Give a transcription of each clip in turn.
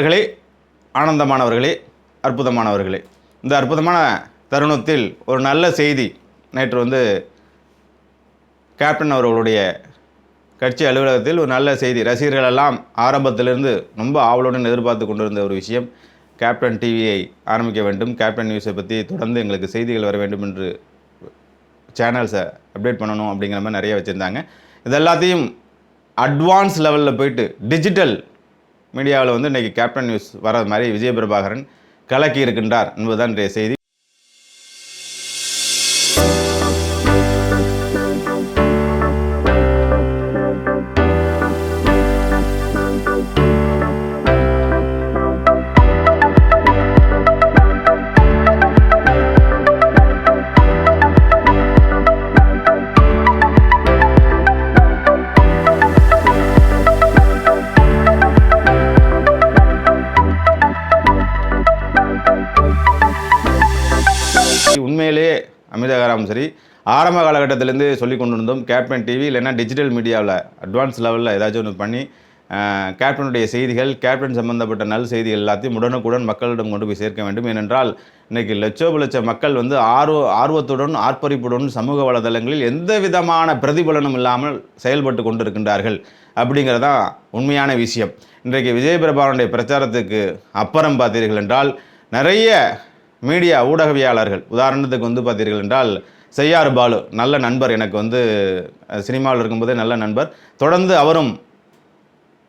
அவர்களே ஆனந்தமானவர்களே அற்புதமானவர்களே. இந்த அற்புதமான தருணத்தில் ஒரு நல்ல செய்தி நேற்று வந்து கேப்டன் அவர்களுடைய கட்சி அலுவலகத்தில் ஒரு நல்ல செய்தி. ரசிகர்களெல்லாம் ஆரம்பத்திலிருந்து ரொம்ப ஆவலுடன் எதிர்பார்த்து கொண்டிருந்த ஒரு விஷயம். கேப்டன் டிவியை ஆரம்பிக்க வேண்டும். கேப்டன் நியூஸை பற்றி தொடர்ந்து எங்களுக்கு செய்திகள் வர வேண்டும் என்று சேனல்ஸை அப்டேட் பண்ணணும் அப்படிங்கிற மாதிரி நிறைய வச்சுருந்தாங்க. இது எல்லாத்தையும் அட்வான்ஸ் லெவலில் போயிட்டு டிஜிட்டல் மீடியாவில் வந்து இன்றைக்கி கேப்டன் நியூஸ் வர மாதிரி விஜய பிரபாகரன் கலக்கி இருக்கின்றார் என்பதுதான் இன்றைய செய்தி. இருந்தாலும் சரி ஆரம்ப காலகட்டத்திலேருந்து சொல்லி கொண்டு இருந்தோம் கேப்டன் டிவி இல்லைன்னா டிஜிட்டல் மீடியாவில் அட்வான்ஸ் லெவலில் ஏதாச்சும் ஒன்று பண்ணி கேப்டனுடைய செய்திகள் கேப்டன் சம்பந்தப்பட்ட நல் செய்திகள் எல்லாத்தையும் உடனுக்குடன் மக்களிடம் கொண்டு போய் சேர்க்க வேண்டும். ஏனென்றால் இன்றைக்கு லட்சோப லட்ச மக்கள் வந்து ஆர்வ ஆர்வத்துடன் ஆர்ப்பரிப்புடன் சமூக வலைதளங்களில் எந்த விதமான பிரதிபலனும் இல்லாமல் செயல்பட்டு கொண்டிருக்கின்றார்கள் அப்படிங்கிறதான் உண்மையான விஷயம். இன்றைக்கு விஜயபிரபானுடைய பிரச்சாரத்துக்கு அப்புறம் பார்த்தீர்கள் என்றால் நிறைய மீடியா ஊடகவியாளர்கள். உதாரணத்துக்கு வந்து பார்த்தீர்கள் என்றால் செய்யாறு பாலு நல்ல நண்பர் எனக்கு வந்து சினிமாவில் இருக்கும்போதே நல்ல நண்பர். தொடர்ந்து அவரும்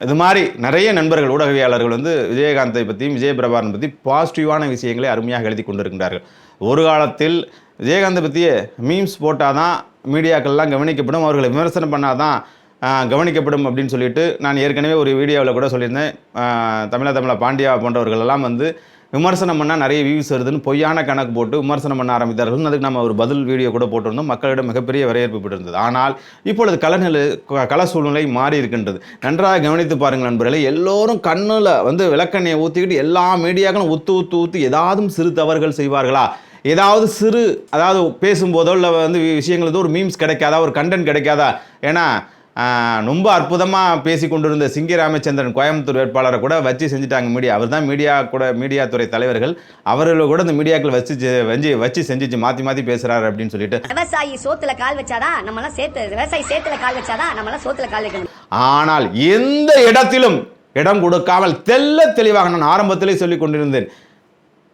இது மாதிரி நிறைய நண்பர்கள் ஊடகவியாளர்கள் வந்து விஜயகாந்தை பற்றியும் விஜயபிரபாரன் பற்றி பாசிட்டிவான விஷயங்களை அருமையாக எழுதி கொண்டிருக்கின்றார்கள். ஒரு காலத்தில் விஜயகாந்தை பற்றிய மீம்ஸ் போட்டால் தான் மீடியாக்கள்லாம் கவனிக்கப்படும் அவர்களை விமர்சனம் பண்ணால் தான் கவனிக்கப்படும் அப்படின்னு சொல்லிட்டு நான் ஏற்கனவே ஒரு வீடியோவில் கூட சொல்லியிருந்தேன். ஆஹ், தமிழ தமிழ பாண்டியா போன்றவர்களெல்லாம் வந்து விமர்சனம் பண்ணால் நிறைய வியூஸ் வருதுன்னு பொய்யான கணக்கு போட்டு விமர்சனம் பண்ண ஆரம்பித்தார்கள். அதுக்கு நம்ம ஒரு பதில் வீடியோ கூட போட்டிருந்தோம். மக்களிடம் மிகப்பெரிய வரவேற்பு பெற்றிருந்தது. ஆனால் இப்பொழுது கலநிலை க- சூழ்நிலை மாறி இருக்கின்றது. நன்றாக கவனித்து பாருங்கள் நண்பர்களே எல்லோரும் கண்ணில் வந்து விளக்கெண்ணை ஊற்றிக்கிட்டு எல்லா மீடியாக்களும் ஊத்து ஊத்து ஊத்து ஏதாவது சிறு தவறுகள் செய்வார்களா? ஏதாவது சிறு அதாவது பேசும்போதோ இல்லை வந்து விஷயங்கள் ஒரு மீம்ஸ் கிடைக்காதா? ஒரு கண்டென்ட் கிடைக்காதா? ஏன்னா ரொம்ப அற்புதமாக பேசி கொண்டிருந்த சிங்கி ராமச்சந்திரன் கோயம்புத்தூர் வேட்பாளரை கூட வச்சு செஞ்சுட்டாங்க மீடியா. அவர் தான் மீடியா கூட மீடியா துறை தலைவர்கள். அவர்கள் கூட இந்த மீடியாக்கள் வச்சு வச்சு வச்சு செஞ்சுச்சு மாற்றி மாற்றி பேசுகிறாரு அப்படின்னு சொல்லிட்டு. விவசாயி சோத்துல கால் வச்சாதான் நம்ம எல்லாம் சேர்த்து விவசாயி சேத்துல கால் வச்சாதான் நம்ம எல்லாம் சோத்துல கால் வைக்கணும். ஆனால் எந்த இடத்திலும் இடம் கொடுக்காமல் தெல்ல தெளிவாக நான் ஆரம்பத்திலே சொல்லிக் கொண்டிருந்தேன்.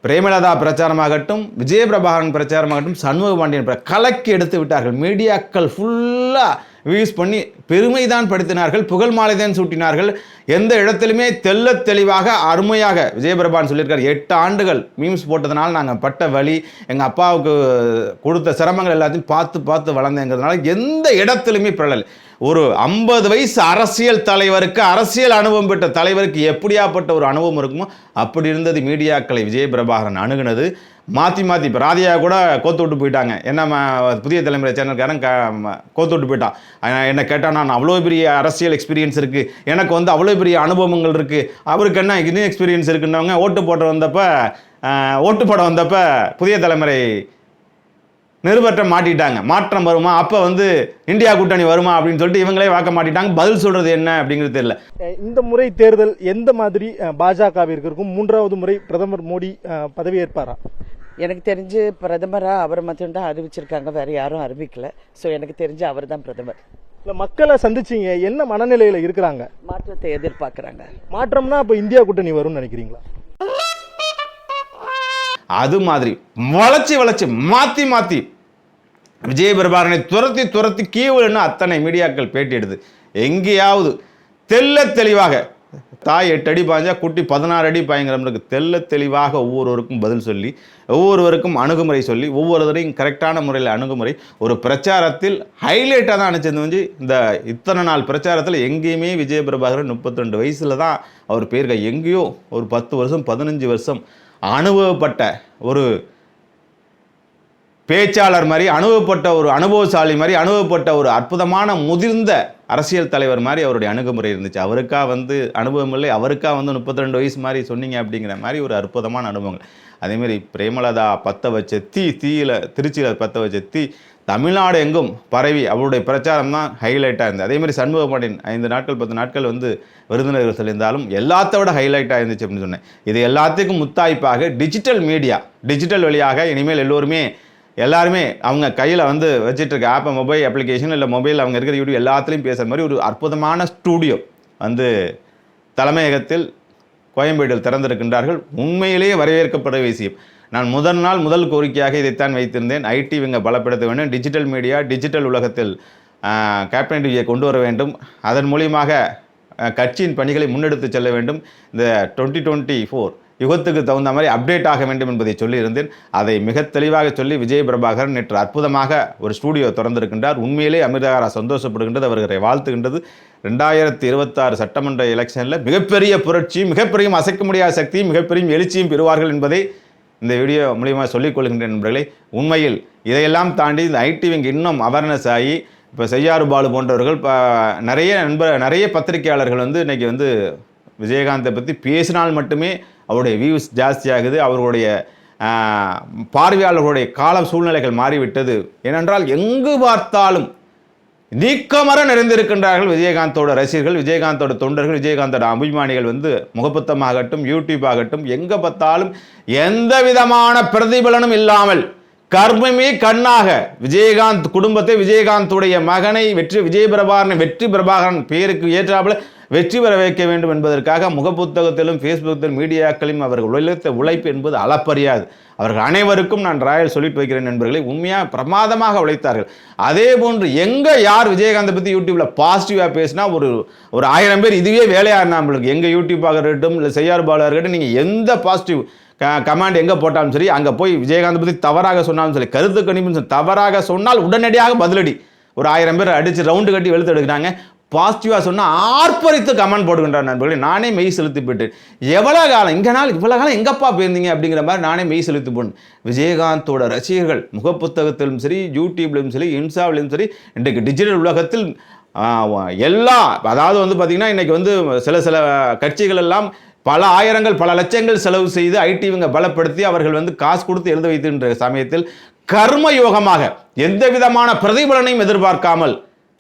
பிரேமலதா பிரச்சாரமாகட்டும் விஜயபிரபாகரன் பிரச்சாரமாகட்டும் சண்முக பாண்டியன் கலக்கி எடுத்து விட்டார்கள். மீடியாக்கள் ஃபுல்லாக வியூஸ் பண்ணி பெருமைதான் படுத்தினார்கள் புகழ் மாலைதான் சூட்டினார்கள். எந்த இடத்திலுமே தெல்ல தெளிவாக அருமையாக விஜயபிரபான் சொல்லியிருக்கார். எட்டு ஆண்டுகள் மீம்ஸ் போட்டதுனால நாங்கள் பட்ட வழி எங்கள் அப்பாவுக்கு கொடுத்த சிரமங்கள் எல்லாத்தையும் பார்த்து பார்த்து வளர்ந்தேங்கிறதுனால எந்த இடத்துலையுமே பிறழல். ஒரு ஐம்பது வயசு அரசியல் தலைவருக்கு அரசியல் அனுபவம் பெற்ற தலைவருக்கு எப்படியாப்பட்ட ஒரு அனுபவம் இருக்குமோ அப்படி இருந்தது மீடியாக்களை விஜய் பிரபாகரன் அணுகுனது. மாற்றி மாற்றி இப்போ ராதியா கூட கோத்து விட்டு போயிட்டாங்க. என்ன புதிய தலைமுறை சேனல்காரன் க கோத்து விட்டு போயிட்டான். என்னை கேட்டால் நான் அவ்வளோ பெரிய அரசியல் எக்ஸ்பீரியன்ஸ் இருக்குது எனக்கு வந்து அவ்வளோ பெரிய அனுபவங்கள் இருக்குது அவருக்கு என்ன இன்னும் எக்ஸ்பீரியன்ஸ் இருக்குன்னவங்க ஓட்டு போட்டு வந்தப்போ ஓட்டு போட வந்தப்போ புதிய தலைமுறை நிருபற்ற மாட்டிட்டாங்க. மாற்றம் வருமா? அப்போ வந்து இந்தியா கூட்டணி வருமா? அப்படின்னு சொல்லிட்டு இவங்களே வாக்க மாட்டிட்டாங்க. பதில் சொல்றது என்ன அப்படிங்கிறது தெரியல. இந்த முறை தேர்தல் எந்த மாதிரி பாஜகவிற்கு இருக்கும் மூன்றாவது முறை பிரதமர் மோடி பதவியேற்பாரா? எனக்கு தெரிஞ்சு பிரதமராக அவரை மட்டும்தான் அறிவிச்சிருக்காங்க. வேற யாரும் அறிவிக்கல. ஸோ எனக்கு தெரிஞ்சு அவர் தான் பிரதமர். இல்ல மக்களை சந்திச்சீங்க. என்ன மனநிலையில இருக்கிறாங்க? மாற்றத்தை எதிர்பார்க்குறாங்க. மாற்றம்னா அப்ப இந்தியா கூட்டணி வரும்னு நினைக்கிறீங்களா? அது மாதிரி வளைச்சி வளைச்சி மாற்றி மாற்றி விஜய் பிரபாகரனை துரத்தி துரத்தி கீவுன்னு அத்தனை மீடியாக்கள் பேட்டி எடுது எங்கேயாவது தெல்ல தெளிவாக தாய் எட்டு அடி பாய்ஞ்சா குட்டி பதினாறு அடி பாய்ங்கிறவங்களுக்கு தெல்ல தெளிவாக ஒவ்வொருவருக்கும் பதில் சொல்லி ஒவ்வொருவருக்கும் அணுகுமுறை சொல்லி ஒவ்வொருவரையும் கரெக்டான முறையில் அணுகுமுறை ஒரு பிரச்சாரத்தில் ஹைலைட்டாக தான் அனுப்பிச்சிருந்து இந்த இத்தனை நாள் பிரச்சாரத்தில் எங்கேயுமே விஜய பிரபாகரன் முப்பத்தி ரெண்டு வயசில் தான் அவர் பேருக்க எங்கேயோ ஒரு பத்து வருஷம் பதினஞ்சு வருஷம் அனுபவப்பட்ட ஒரு பேச்சாளர் மாதிரி அனுபவப்பட்ட ஒரு அனுபவசாலி மாதிரி அனுபவப்பட்ட ஒரு அற்புதமான முதிர்ந்த அரசியல் தலைவர் மாதிரி அவருடைய அணுகுமுறை இருந்துச்சு. அவருக்கா வந்து அனுபவம் இல்லை அவருக்கா வந்து முப்பத்தி ரெண்டு வயசு மாதிரி சொன்னீங்க அப்படிங்கிற மாதிரி ஒரு அற்புதமான அனுபவங்கள். அதேமாரி பிரேமலதா பற்ற வச்ச தீ தீயில திருச்சியில் பற்ற வச்ச தீ தமிழ்நாடு எங்கும் பரவி அவருடைய பிரச்சாரம் தான் ஹைலைட்டாக இருந்தது. அதேமாதிரி சண்முக பாண்டியன் ஐந்து நாட்கள் பத்து நாட்கள் வந்து விருதுநகர் சொல்லியிருந்தாலும் எல்லாத்த விட ஹைலைட்டாக இருந்துச்சு அப்படின்னு சொன்னேன். இது எல்லாத்துக்கும் முத்தாய்ப்பாக டிஜிட்டல் மீடியா டிஜிட்டல் வழியாக இனிமேல் எல்லோருமே எல்லாருமே அவங்க கையில் வந்து வச்சிட்டு இருக்க ஆப்பை மொபைல் அப்ளிகேஷன் இல்லை மொபைல் அவங்க இருக்கிற யூடியூப் எல்லாத்துலேயும் பேசுகிற மாதிரி ஒரு அற்புதமான ஸ்டூடியோ வந்து தலைமையகத்தில் கோயம்பேட்டில் திறந்திருக்கின்றார்கள். உண்மையிலேயே வரவேற்கப்பட விஷயம் நான் முதல் நாள் முதல் கோரிக்கையாக இதைத்தான் வைத்திருந்தேன். ஐடி இவங்க பலப்படுத்த வேண்டும். டிஜிட்டல் மீடியா டிஜிட்டல் உலகத்தில் கேப்டன் டிவியை கொண்டு வர வேண்டும். அதன் மூலியமாக கட்சியின் பணிகளை முன்னெடுத்து செல்ல வேண்டும். இந்த டுவெண்ட்டி டுவெண்ட்டி ஃபோர் யுகத்துக்கு தகுந்த மாதிரி அப்டேட் ஆக வேண்டும் என்பதை சொல்லியிருந்தேன். அதை மிக தெளிவாக சொல்லி விஜய் பிரபாகரன் நேற்று அற்புதமாக ஒரு ஸ்டூடியோ திறந்திருக்கின்றார். உண்மையிலே அமிர்தகாரா சந்தோஷப்படுகின்றது அவர்களை வாழ்த்துகின்றது. ரெண்டாயிரத்தி இருபத்தாறு சட்டமன்ற எலெக்ஷனில் மிகப்பெரிய புரட்சியும் மிகப்பெரிய அசைக்க முடியாத சக்தியும் மிகப்பெரிய எழுச்சியும் பெறுவார்கள் என்பதை இந்த வீடியோ மூலியமாக சொல்லிக் கொள்கின்றேன் நண்பர்களே. உண்மையில் இதையெல்லாம் தாண்டி இந்த ஐடி விங் இன்னும் அவேர்னஸ் ஆகி இப்போ செய்யாறு பாலு போன்றவர்கள் இப்போ நிறைய நண்பர் நிறைய பத்திரிகையாளர்கள் வந்து இன்றைக்கி வந்து விஜயகாந்தை பற்றி பேசினால் மட்டுமே அவருடைய வியூஸ் ஜாஸ்தியாகுது. அவர்களுடைய பார்வையாளர்களுடைய காலம் சூழ்நிலைகள் மாறிவிட்டது. ஏனென்றால் எங்கு பார்த்தாலும் நீக்கமர நிறைந்திருக்கின்றார்கள் விஜயகாந்தோட ரசிகர்கள் விஜயகாந்தோட தொண்டர்கள் விஜயகாந்தோட அபிமானிகள் வந்து முகப்புத்தமாகட்டும் யூடியூப் ஆகட்டும் எங்கே பார்த்தாலும் எந்த விதமான பிரதிபலனும் இல்லாமல் கர்மமே கண்ணாக. விஜயகாந்த் குடும்பத்தை விஜயகாந்துடைய மகனை வெற்றி விஜய பிரபாகரன் வெற்றி பிரபாகரன் பேருக்கு ஏற்றாப்புல வெற்றி பெற வைக்க வேண்டும் என்பதற்காக முகப்புத்தகத்திலும் ஃபேஸ்புக்கிலும் மீடியாக்களிலும் அவர்கள் உழைத்த உழைப்பு என்பது அளப்பறியாது. அவர்கள் அனைவருக்கும் நான் ராயல் சொல்லிட்டு வைக்கிறேன் நண்பர்களை உண்மையாக பிரமாதமாக உழைத்தார்கள். அதே போன்று எங்கே யார் விஜயகாந்தை பற்றி யூடியூப்பில் பாசிட்டிவாக பேசினா ஒரு ஒரு ஆயிரம் பேர் இதுவே வேலையாக இருந்தால் நம்மளுக்கு எங்கள் யூடியூப்பாக இருக்கட்டும் இல்லை செய்யார் பாலாக இருக்கட்டும் நீங்கள் எந்த பாசிட்டிவ் கமாண்ட் எங்கே போட்டாலும் சரி அங்கே போய் விஜயகாந்த் பற்றி தவறாக சொன்னாலும் சரி கருத்து கணிப்புன்னு சொல்லி தவறாக சொன்னால் உடனடியாக பதிலடி. ஒரு ஆயிரம் பேர் அடித்து ரவுண்டு கட்டி வெளுத்து எடுக்கிறாங்க. பாசிட்டிவாக சொன்னால் ஆர்ப்பரித்து கமெண்ட் போடுகின்றார் நண்பர்களே நானே மெய் செலுத்தி போயிட்டு. எவ்வளோ காலம் இங்கே நாள் இவ்வளோ காலம் எங்கப்பா போயிருந்தீங்க அப்படிங்கிற மாதிரி நானே மெய் செலுத்தி போனேன். விஜயகாந்தோட ரசிகர்கள் முகப்புத்தகத்திலும் சரி யூடியூப்லையும் சரி இன்ஸ்டாவிலையும் சரி இன்றைக்கு டிஜிட்டல் உலகத்தில் எல்லா அதாவது வந்து பார்த்திங்கன்னா இன்றைக்கி வந்து சில சில கட்சிகள் எல்லாம் பல ஆயிரங்கள் பல லட்சங்கள் செலவு செய்து ஐடிவிங்க பலப்படுத்தி அவர்கள் வந்து காசு கொடுத்து எழுத வைத்துன்ற சமயத்தில் கர்ம யோகமாக எந்த விதமான பிரதிபலனையும் எதிர்பார்க்காமல்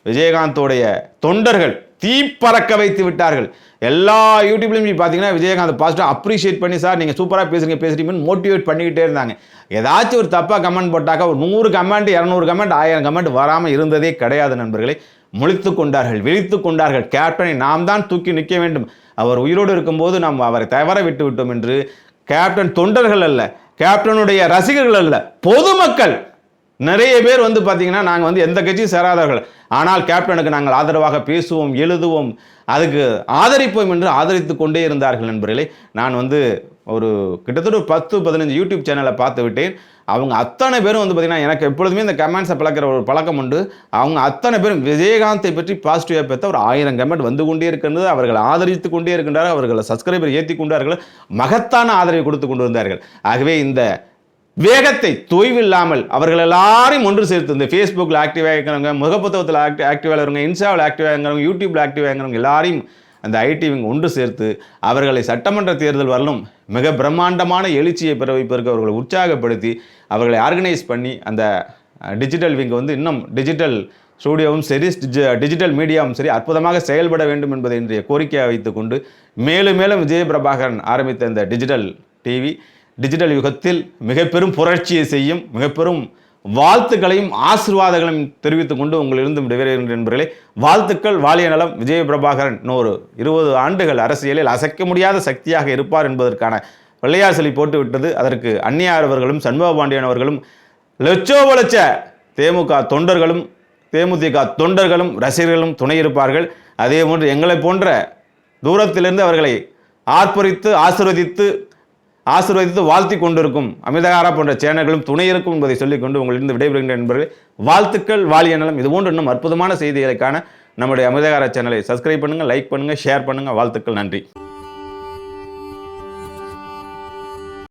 விஜயகாந்தோடைய தொண்டர்கள் தீப்பறக்க வைத்து விட்டார்கள். எல்லா யூடியூப்லையும் பார்த்தீங்கன்னா விஜயகாந்த் பாசிட்டிவ் அப்ரிஷியேட் பண்ணி சார் நீங்கள் சூப்பராக பேசுறீங்க பேசுறீங்கன்னு மோட்டிவேட் பண்ணிக்கிட்டே இருந்தாங்க. ஏதாச்சும் ஒரு தப்பாக கமெண்ட் போட்டாக்கா ஒரு நூறு கமெண்ட் இரநூறு கமெண்ட் ஆயிரம் கமெண்ட் வராமல் இருந்ததே கிடையாது நண்பர்களை. முழித்து கொண்டார்கள் விழித்து கொண்டார்கள். கேப்டனை நாம் தான் தூக்கி நிற்க வேண்டும். அவர் உயிரோடு இருக்கும்போது நாம் அவரை தவற விட்டு விட்டோம் என்று கேப்டன் தொண்டர்கள் அல்ல கேப்டனுடைய ரசிகர்கள் அல்ல பொதுமக்கள். நிறைய பேர் வந்து பார்த்தீங்கன்னா நாங்கள் வந்து எந்த கட்சியும் சேராதவர்கள். ஆனால் கேப்டனுக்கு நாங்கள் ஆதரவாக பேசுவோம் எழுதுவோம் அதுக்கு ஆதரிப்போம் என்று ஆதரித்து கொண்டே இருந்தார்கள் நண்பர்களே. நான் வந்து ஒரு கிட்டத்தட்ட ஒரு பத்து பதினஞ்சு யூடியூப் சேனலை பார்த்து விட்டேன். அவங்க அத்தனை பேரும் வந்து பார்த்தீங்கன்னா எனக்கு எப்பொழுதுமே இந்த கமெண்ட்ஸை பழக்கிற ஒரு பழக்கம் உண்டு. அவங்க அத்தனை பேரும் விஜயகாந்தை பற்றி பாசிட்டிவாக பார்த்த ஒரு ஆயிரம் கமெண்ட் வந்து கொண்டே இருக்கின்றது. அவர்கள் ஆதரித்து கொண்டே இருக்கின்றார்கள். அவர்களை சப்ஸ்கிரைபர் ஏற்றி கொண்டார்கள். மகத்தான ஆதரவை கொடுத்து கொண்டு வந்தார்கள். ஆகவே இந்த வேகத்தை தொய்வில்லாமல் அவர்கள் எல்லாரையும் ஒன்று சேர்த்து இந்த ஃபேஸ்புக்கில் ஆக்டிவாக இருக்கிறவங்க முகப்புத்தகத்தில் ஆக்டி ஆக்டிவாக இருக்கிறவங்க இன்ஸ்டாவில் ஆக்டிவாக இருக்கிறவங்க யூடியூப்பில் ஆக்டிவாக இருக்கிறவங்க எல்லாரையும் அந்த ஐடி விங் ஒன்று சேர்த்து அவர்களை சட்டமன்ற தேர்தல் வரலும் மிக பிரம்மாண்டமான எழுச்சியை பெற வைப்பதற்கு அவர்களை உற்சாகப்படுத்தி அவர்களை ஆர்கனைஸ் பண்ணி அந்த டிஜிட்டல் விங் வந்து இன்னும் டிஜிட்டல் ஸ்டூடியோவும் சரி டிஜிட்டல் மீடியாவும் சரி அற்புதமாக செயல்பட வேண்டும் என்பதை இன்றைய கோரிக்கையாக வைத்துக்கொண்டு மேலும் மேலும் விஜய பிரபாகரன் ஆரம்பித்த இந்த டிஜிட்டல் டிவி டிஜிட்டல் யுகத்தில் மிக பெரும் புரட்சியை செய்யும் மிக பெரும் வாழ்த்துக்களையும் ஆசீர்வாதங்களையும் தெரிவித்துக் கொண்டு உங்களிருந்து விடைபெறுகின்ற நண்பர்களே வாழ்த்துக்கள் வாலிய நலம் விஜய பிரபாகரன் இன்னொரு இருபது ஆண்டுகள் அரசியலில் அசைக்க முடியாத சக்தியாக இருப்பார் என்பதற்கான பிள்ளையார் போட்டுவிட்டது. அதற்கு அந்நியார் அவர்களும் சண்முக பாண்டியன் அவர்களும் லட்சோப லட்ச தேமுக தொண்டர்களும் தேமுதிக தொண்டர்களும் ரசிகர்களும் துணை இருப்பார்கள். அதே போன்று எங்களை போன்ற தூரத்திலிருந்து அவர்களை ஆர்ப்பரித்து ஆசிர்வதித்து ஆசீர்வதித்து வாழ்த்தி கொண்டிருக்கும் அமிதகாரா போன்ற சேனல்களும் துணை இருக்கும் என்பதை சொல்லிக்கொண்டு உங்களிருந்து விடைபெறுகின்ற என்பது வாழ்த்துக்கள் வாழிய நலம் இது போன்று இன்னும் அற்புதமான செய்திகளுக்கான நம்முடைய அமிதகாரா சேனலை சப்ஸ்கிரைப் பண்ணுங்கள் லைக் பண்ணுங்கள் ஷேர் பண்ணுங்கள் வாழ்த்துக்கள் நன்றி.